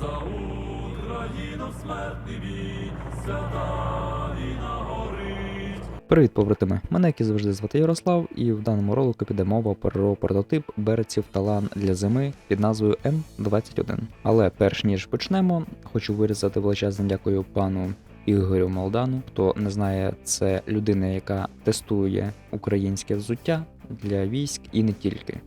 За Україну смертний бій, свята війна горить. Привіт, побратими! Мене як і завжди звати Ярослав, і в даному ролику піде мова про прототип берців талан для зими під назвою М21. Але перш ніж почнемо, хочу вирізати величезне дякую пану Ігорю Молдану. Хто не знає, це людина, яка тестує українське взуття для військ і не тільки.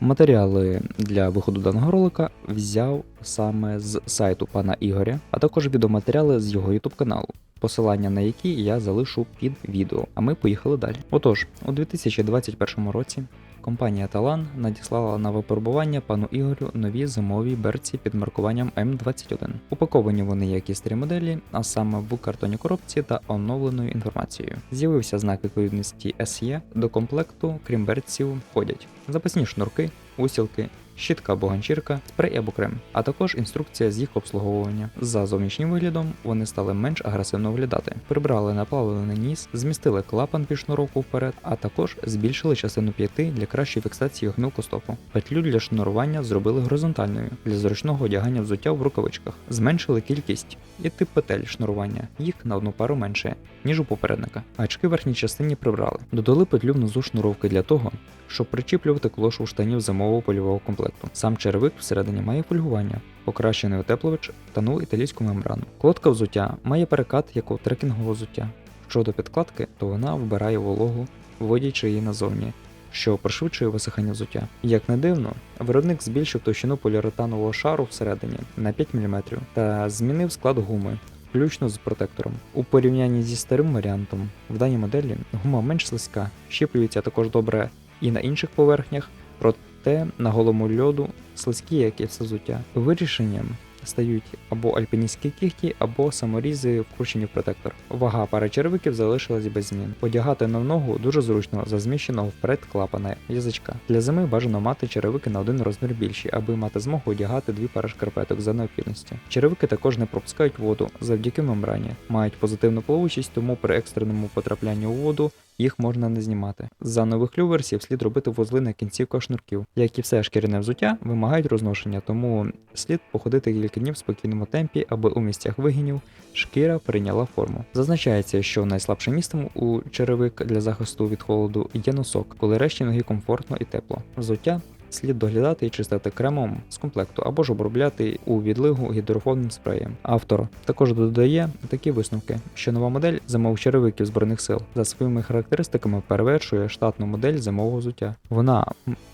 Матеріали для виходу даного ролика взяв саме з сайту пана Ігоря, а також відеоматеріали з його YouTube каналу посилання на які я залишу під відео. А ми поїхали далі. Отож, у 2021 році компанія Талан надіслала на випробування пану Ігорю нові зимові берці під маркуванням М21. Упаковані вони як і моделі, а саме в картонній коробці та оновленою інформацією. З'явився знак відповідності SE. До комплекту, крім берців, входять запасні шнурки, усілки, щітка або ганчірка, спрей або крем, а також інструкція з їх обслуговування. За зовнішнім виглядом вони стали менш агресивно виглядати. Прибрали наплавлений ніс, змістили клапан під шнуровку вперед, а також збільшили частину п'яти для кращої фіксації гмилкостопу. Петлю для шнурування зробили горизонтальною для зручного одягання взуття в рукавичках. Зменшили кількість і тип петель шнурування, їх на одну пару менше, ніж у попередника. Гачки в верхній частині прибрали. Додали петлю внизу шнуровки для того, щоб причіплювати клошу штанів зимового польового комплекту. Сам черевик всередині має фольгування, покращений утеплювач та нову італійську мембрану. Колодка взуття має перекат як у трекінгового взуття. Щодо підкладки, то вона вбирає вологу, вводячи її назовні, що пришвидшує висихання взуття. Як не дивно, виробник збільшив товщину поліуретанового шару всередині на 5 мм та змінив склад гуми. Включно з протектором. У порівнянні зі старим варіантом, в даній моделі гума менш слизька, щіплюється також добре і на інших поверхнях, проте на голому льоду слизькі, як і все взуття. Вирішенням стають або альпіністські кігті, або саморізи вкручені в протектор. Вага пари черевиків залишилась без змін. Одягати на ногу дуже зручно за зміщеного вперед клапана язичка. Для зими бажано мати черевики на один розмір більші, аби мати змогу одягати дві пари шкарпеток за необхідності. Черевики також не пропускають воду завдяки мембрані, мають позитивну плавучість, тому при екстреному потраплянні у воду їх можна не знімати. За нових люверсів слід робити вузли на кінцівках шнурків. Як і все шкіряне взуття, вимагають розношення, тому слід походити кілька днів в спокійному темпі, аби у місцях вигинів шкіра прийняла форму. Зазначається, що найслабшим містом у черевик для захисту від холоду є носок, коли решті ноги комфортно і тепло. Взуття слід доглядати і чистити кремом з комплекту або ж обробляти у відлигу гідрофонним спреєм. Автор також додає такі висновки, що нова модель зимових черевиків збройних сил за своїми характеристиками перевершує штатну модель зимового взуття. Вона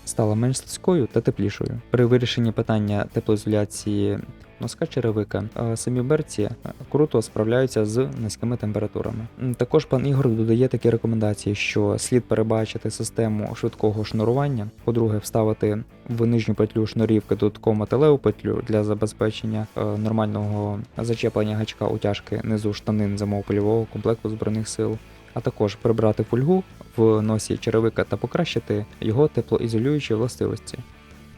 стала менш слизькою та теплішою. При вирішенні питання теплоізоляції носка черевика е, самі берці е, круто справляються з низькими температурами. Також пан Ігор додає такі рекомендації, що слід перебачити систему швидкого шнурування. По-друге, вставити в нижню петлю шнурівки додаткову металеву петлю для забезпечення е, нормального зачеплення гачка утяжки низу штанин зимового польового комплекту збройних сил. А також прибрати фольгу в носі черевика та покращити його теплоізолюючі властивості.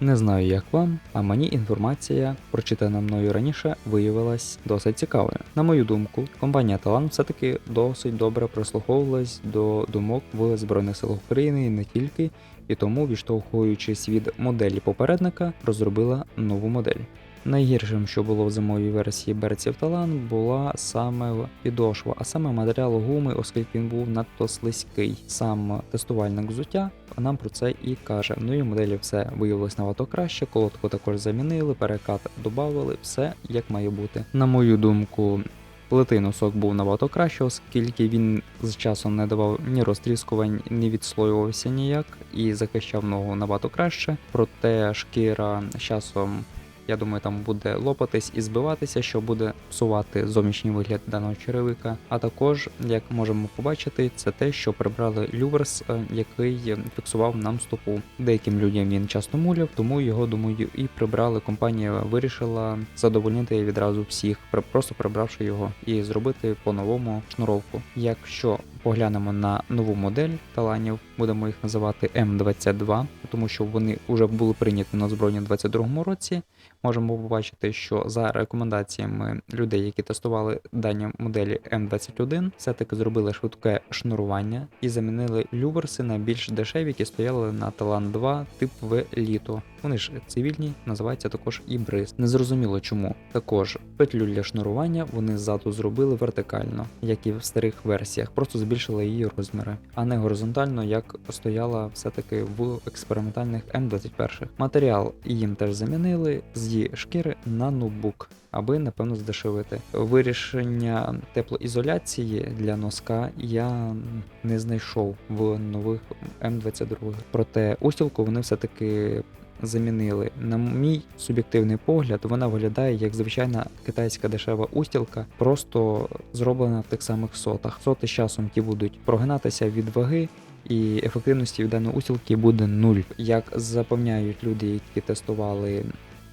Не знаю, як вам, а мені інформація, прочитана мною раніше, виявилась досить цікавою. На мою думку, компанія Талант все-таки досить добре прислуховувалась до думок в Збройних силах України і не тільки, і тому, відштовхуючись від моделі попередника, розробила нову модель. Найгіршим, що було в зимовій версії берців Талан, була саме підошва, а саме матеріал гуми, оскільки він був надто слизький. Сам тестувальник взуття нам про це і каже. В новій моделі все виявилось набагато краще, колодку також замінили, перекат додали, все як має бути. На мою думку. Плитий носок був набагато краще, оскільки він з часом не давав ні розтріскувань, ні відслоювався ніяк і захищав ногу набагато краще. Проте шкіра з часом я думаю, там буде лопатись і збиватися, що буде псувати зовнішній вигляд даного черевика. А також, як можемо побачити, це те, що прибрали люверс, е, який фіксував нам стопу. Деяким людям він часто муляв, тому його думаю і прибрали. Компанія вирішила задовольнити відразу всіх, просто прибравши його і зробити по-новому шнуровку. Якщо поглянемо на нову модель таланів, будемо їх називати М22, тому що вони вже були прийняті на озброєння у 2022 році. Можемо побачити, що за рекомендаціями людей, які тестували дані моделі М21, все-таки зробили швидке шнурування і замінили люверси на більш дешеві, які стояли на Талан 2 тип В літо. Вони ж цивільні, називаються також і бриз. Незрозуміло чому. Також петлю для шнурування вони ззаду зробили вертикально, як і в старих версіях, просто збільшили її розміри, а не горизонтально, як стояла все-таки в експериментальних М21. Матеріал їм теж замінили з її шкіри на ноутбук. Аби напевно здешевити вирішення теплоізоляції для носка я не знайшов в нових М22. Проте устілку вони все таки замінили. На мій суб'єктивний погляд, вона виглядає як звичайна китайська дешева устілка, просто зроблена в тих самих сотах. Соти з часом ті будуть прогинатися від ваги. І ефективності від даної устілки буде нуль. Як запевняють люди, які тестували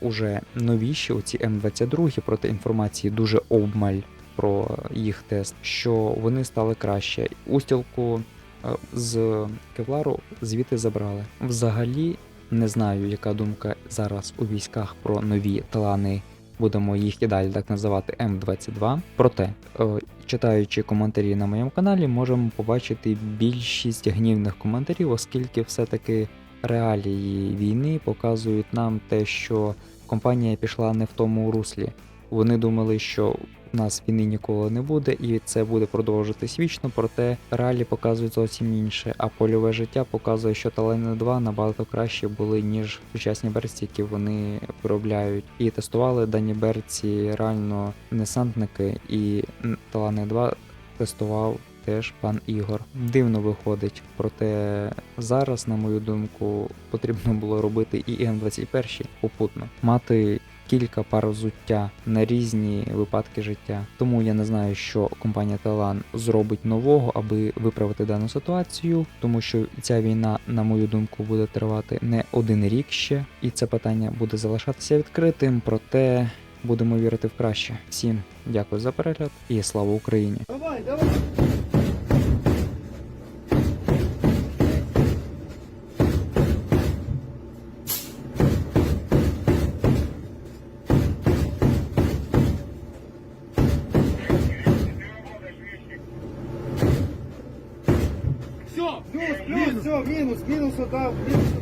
уже новіші оці М22, проте інформації дуже обмаль про їх тест, що вони стали краще. Устілку е, з кевлару звідти забрали. Взагалі не знаю, яка думка зараз у військах про нові талани. Будемо їх і далі так називати М22. Проте, е, читаючи коментарі на моєму каналі, можемо побачити більшість гнівних коментарів, оскільки все-таки реалії війни показують нам те, що компанія пішла не в тому руслі. Вони думали, що у нас війни ніколи не буде, і це буде продовжуватись вічно, проте реалії показують зовсім інше. А польове життя показує, що Талени 2 набагато краще були, ніж сучасні берці, які вони виробляють. І тестували дані берці реально десантники, і Талани 2 тестував. Теж пан Ігор дивно виходить, проте зараз, на мою думку, потрібно було робити і М21 попутно, мати кілька пар взуття на різні випадки життя. Тому я не знаю, що компанія Талан зробить нового, аби виправити дану ситуацію, тому що ця війна, на мою думку, буде тривати не один рік ще, і це питання буде залишатися відкритим. Проте будемо вірити в краще. Всім дякую за перегляд і слава Україні! Давай, давай. Все, плюс, плюс, все,